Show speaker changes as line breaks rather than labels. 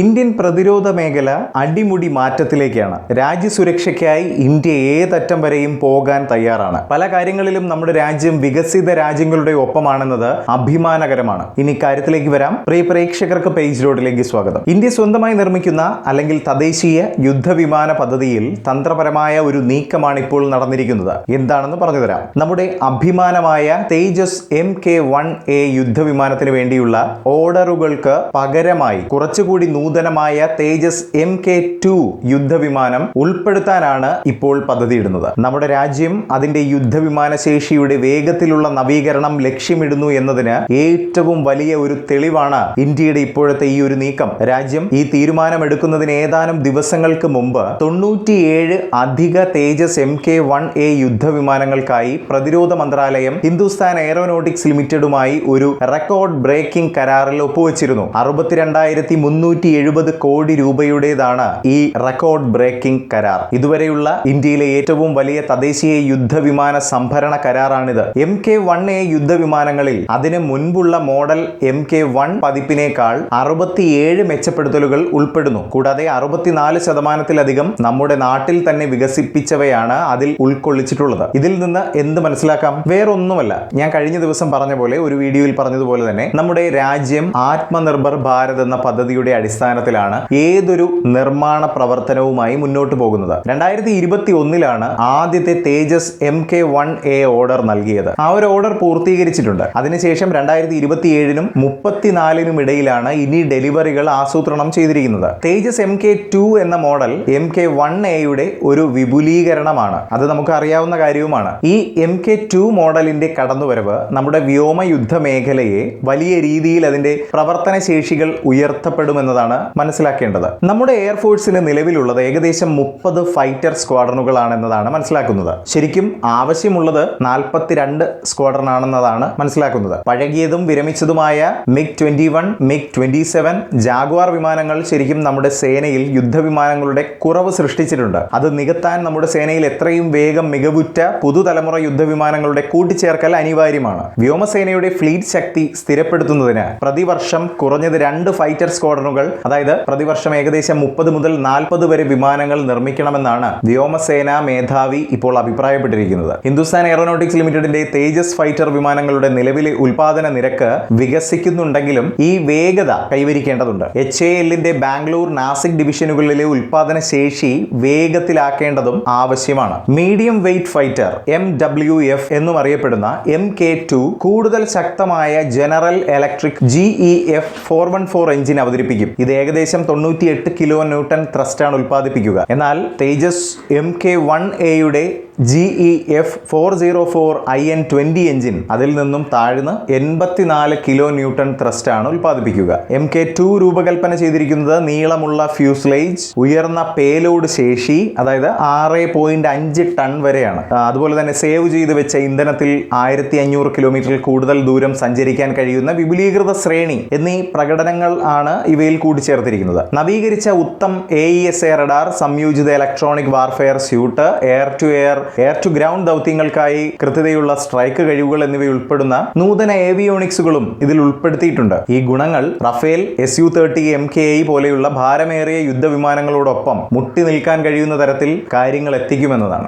Indian പ്രതിരോധ മേഖല അടിമുടി മാറ്റത്തിലേക്കാണ്. രാജ്യസുരക്ഷയ്ക്കായി ഇന്ത്യ ഏതറ്റം വരെയും പോകാൻ തയ്യാറാണ്. പല കാര്യങ്ങളിലും നമ്മുടെ രാജ്യം വികസിത രാജ്യങ്ങളുടെ ഒപ്പമാണെന്നത് അഭിമാനകരമാണ്. ഇനി കാര്യത്തിലേക്ക് വരാം. പ്രിയ പ്രേക്ഷകർക്ക് പേജ് റോഡിലേക്ക് സ്വാഗതം. ഇന്ത്യ സ്വന്തമായി നിർമ്മിക്കുന്ന അല്ലെങ്കിൽ തദ്ദേശീയ യുദ്ധവിമാന പദ്ധതിയിൽ തന്ത്രപരമായ ഒരു നീക്കമാണ് ഇപ്പോൾ നടന്നിരിക്കുന്നത്. എന്താണെന്ന് പറഞ്ഞുതരാം. നമ്മുടെ അഭിമാനമായ Tejas M K one A യുദ്ധവിമാനത്തിന് വേണ്ടിയുള്ള ഓർഡറുകൾക്ക് പകരമായി കുറച്ചുകൂടി നൂതനമായ തേജസ് എം കെ ടു യുദ്ധവിമാനം ഉൾപ്പെടുത്താനാണ് ഇപ്പോൾ പദ്ധതിയിടുന്നത്. നമ്മുടെ രാജ്യം അതിന്റെ യുദ്ധവിമാന ശേഷിയുടെ വേഗത്തിലുള്ള നവീകരണം ലക്ഷ്യമിടുന്നു എന്നതിന് ഏറ്റവും വലിയ ഒരു തെളിവാണ് ഇന്ത്യയുടെ ഇപ്പോഴത്തെ ഈ ഒരു നീക്കം. രാജ്യം ഈ തീരുമാനമെടുക്കുന്നതിന് ഏതാനും ദിവസങ്ങൾക്ക് മുമ്പ് തൊണ്ണൂറ്റിയേഴ് അധിക Tejas M K one A യുദ്ധവിമാനങ്ങൾക്കായി പ്രതിരോധ മന്ത്രാലയം ഹിന്ദുസ്ഥാൻ എയറോനോട്ടിക്സ് ലിമിറ്റഡുമായി ഒരു റെക്കോർഡ് ബ്രേക്കിംഗ് കരാറിൽ ഒപ്പുവച്ചിരുന്നു. അറുപത്തിരണ്ടായിരത്തി മുന്നൂറ്റി എഴുപത് കോടി രൂപയുടേതാണ് ഈ റെക്കോർഡ് ബ്രേക്കിംഗ് കരാർ. ഇതുവരെയുള്ള ഇന്ത്യയിലെ ഏറ്റവും വലിയ തദ്ദേശീയ യുദ്ധവിമാന സംഭരണ കരാറാണിത്. എം കെ വൺ എ യുദ്ധവിമാനങ്ങളിൽ അതിന് മുൻപുള്ള മോഡൽ എം കെ വൺ പതിപ്പിനേക്കാൾ അറുപത്തിയേഴ് മെച്ചപ്പെടുത്തലുകൾ ഉൾപ്പെടുന്നു. കൂടാതെ അറുപത്തിനാല് ശതമാനത്തിലധികം നമ്മുടെ നാട്ടിൽ തന്നെ വികസിപ്പിച്ചവയാണ് അതിൽ ഉൾക്കൊള്ളിച്ചിട്ടുള്ളത്. ഇതിൽ നിന്ന് എന്ത് മനസ്സിലാക്കാം? വേറൊന്നുമല്ല. ഞാൻ കഴിഞ്ഞ ദിവസം പറഞ്ഞ പോലെ ഒരു വീഡിയോയിൽ പറഞ്ഞതുപോലെ തന്നെ നമ്മുടെ രാജ്യം ആത്മനിർഭർ ഭാരത് എന്ന പദ്ധതിയുടെ അടിസ്ഥാനത്തിലാണ് ഏതൊരു നിർമ്മാണ പ്രവർത്തനവുമായി മുന്നോട്ട് പോകുന്നത്. രണ്ടായിരത്തി ഇരുപത്തി ഒന്നിലാണ് ആദ്യത്തെ Tejas M K one A order നൽകിയത്. ആ ഒരു ഓർഡർ പൂർത്തീകരിച്ചിട്ടുണ്ട്. അതിനുശേഷം രണ്ടായിരത്തി ഇരുപത്തി ഏഴിനും മുപ്പത്തിനാലിനും ഇടയിലാണ് ഇനി ഡെലിവറികൾ ആസൂത്രണം ചെയ്തിരിക്കുന്നത്. തേജസ് എം കെ ടു എന്ന മോഡൽ എം കെ വൺ എയുടെ ഒരു വിപുലീകരണമാണ്. അത് നമുക്ക് അറിയാവുന്ന കാര്യവുമാണ്. ഈ എം കെ ടു മോഡലിന്റെ കടന്നുവരവ് നമ്മുടെ വ്യോമയുദ്ധ മേഖലയെ വലിയ രീതിയിൽ അതിന്റെ പ്രവർത്തന ശേഷികൾ ഉയർത്തപ്പെടുമെന്നതാണ് മനസ്സിലാക്കേണ്ടത്. നമ്മുടെ എയർഫോഴ്സിന് നിലവിലുള്ളത് ഏകദേശം മുപ്പത് ഫൈറ്റർ സ്ക്വാഡ്രണുകളാണെന്നതാണ് മനസ്സിലാക്കുന്നത്. ശരിക്കും ആവശ്യമുള്ളത് നാൽപ്പത്തിരണ്ട് സ്ക്വാഡ്രൺ ആണെന്നതാണ് മനസ്സിലാക്കുന്നത്. പഴകിയതും വിരമിച്ചതുമായ MiG twenty one MiG twenty seven Jaguar വിമാനങ്ങൾ ശരിക്കും നമ്മുടെ സേനയിൽ യുദ്ധവിമാനങ്ങളുടെ കുറവ് സൃഷ്ടിച്ചിട്ടുണ്ട്. അത് നികത്താൻ നമ്മുടെ സേനയിൽ എത്രയും വേഗം മികവുറ്റ പുതുതലമുറ യുദ്ധവിമാനങ്ങളുടെ കൂട്ടിച്ചേർക്കൽ അനിവാര്യമാണ്. വ്യോമസേനയുടെ ഫ്ലീറ്റ് ശക്തി സ്ഥിരപ്പെടുത്തുന്നതിന് പ്രതിവർഷം കുറഞ്ഞത് രണ്ട് ഫൈറ്റർ സ്ക്വാഡ്രണുകൾ അതായത് പ്രതിവർഷം ഏകദേശം മുപ്പത് മുതൽ നാൽപ്പത് വരെ വിമാനങ്ങൾ നിർമ്മിക്കണമെന്നാണ് വ്യോമസേന മേധാവി ഇപ്പോൾ അഭിപ്രായപ്പെട്ടിരിക്കുന്നത്. ഹിന്ദുസ്ഥാൻ എയറോനോട്ടിക്സ് ലിമിറ്റഡിന്റെ തേജസ് ഫൈറ്റർ വിമാനങ്ങളുടെ നിലവിലെ ഉൽപാദന നിരക്ക് വികസിക്കുന്നുണ്ടെങ്കിലും ഈ വേഗത കൈവരിക്കേണ്ടതുണ്ട്. എച്ച് എ എല്ലിന്റെ ബാംഗ്ലൂർ നാസിക് ഡിവിഷനുകളിലെ ഉൽപാദന ശേഷി വേഗത്തിലാക്കേണ്ടതും ആവശ്യമാണ്. Medium weight fighter M W F എന്നും അറിയപ്പെടുന്ന എം കെ ടു കൂടുതൽ ശക്തമായ general electric G E F four one four engine അവതരിപ്പിക്കും. ഇത് ഏകദേശം തൊണ്ണൂറ്റി എട്ട് കിലോ ന്യൂട്ടൺ ത്രസ്റ്റാണ് ഉൽപ്പാദിപ്പിക്കുക. എന്നാൽ തേജസ് എം കെ വൺ എയുടെ G E F four zero four I N twenty engine അതിൽ നിന്നും താഴ്ന്ന് എൺപത്തിനാല് കിലോ ന്യൂട്ടൺ ത്രസ്റ്റാണ് ഉൽപ്പാദിപ്പിക്കുക. എം കെ ടു രൂപകൽപ്പന ചെയ്തിരിക്കുന്നത് നീളമുള്ള ഫ്യൂസ്ലേജ് ഉയർന്ന പേലോഡ് ശേഷി അതായത് ആറ് പോയിന്റ് അഞ്ച് ടൺ വരെയാണ്. അതുപോലെ തന്നെ സേവ് ചെയ്ത് വെച്ച ഇന്ധനത്തിൽ ആയിരത്തി അഞ്ഞൂറ് കിലോമീറ്ററിൽ കൂടുതൽ ദൂരം സഞ്ചരിക്കാൻ കഴിയുന്ന വിപുലീകൃത ശ്രേണി എന്നീ പ്രകടനങ്ങൾ ആണ് ഇവയിൽ കൂട്ടിച്ചേർത്തിരിക്കുന്നത് നവീകരിച്ച Uttam A E S A radar സംയോജിത electronic warfare suite air to air air to ground ദൗത്യങ്ങൾക്കായി കൃത്യതയുള്ള സ്ട്രൈക്ക് കഴിവുകൾ എന്നിവ ഉൾപ്പെടുന്ന നൂതന ഏവിയോണിക്സുകളും ഇതിൽ ഉൾപ്പെടുത്തിയിട്ടുണ്ട്. ഈ ഗുണങ്ങൾ Rafale S U thirty M K I പോലെയുള്ള ഭാരമേറിയ യുദ്ധവിമാനങ്ങളോടൊപ്പം മുട്ടി നിൽക്കാൻ കഴിയുന്ന തരത്തിൽ കാര്യങ്ങൾ എത്തിക്കുമെന്നതാണ്.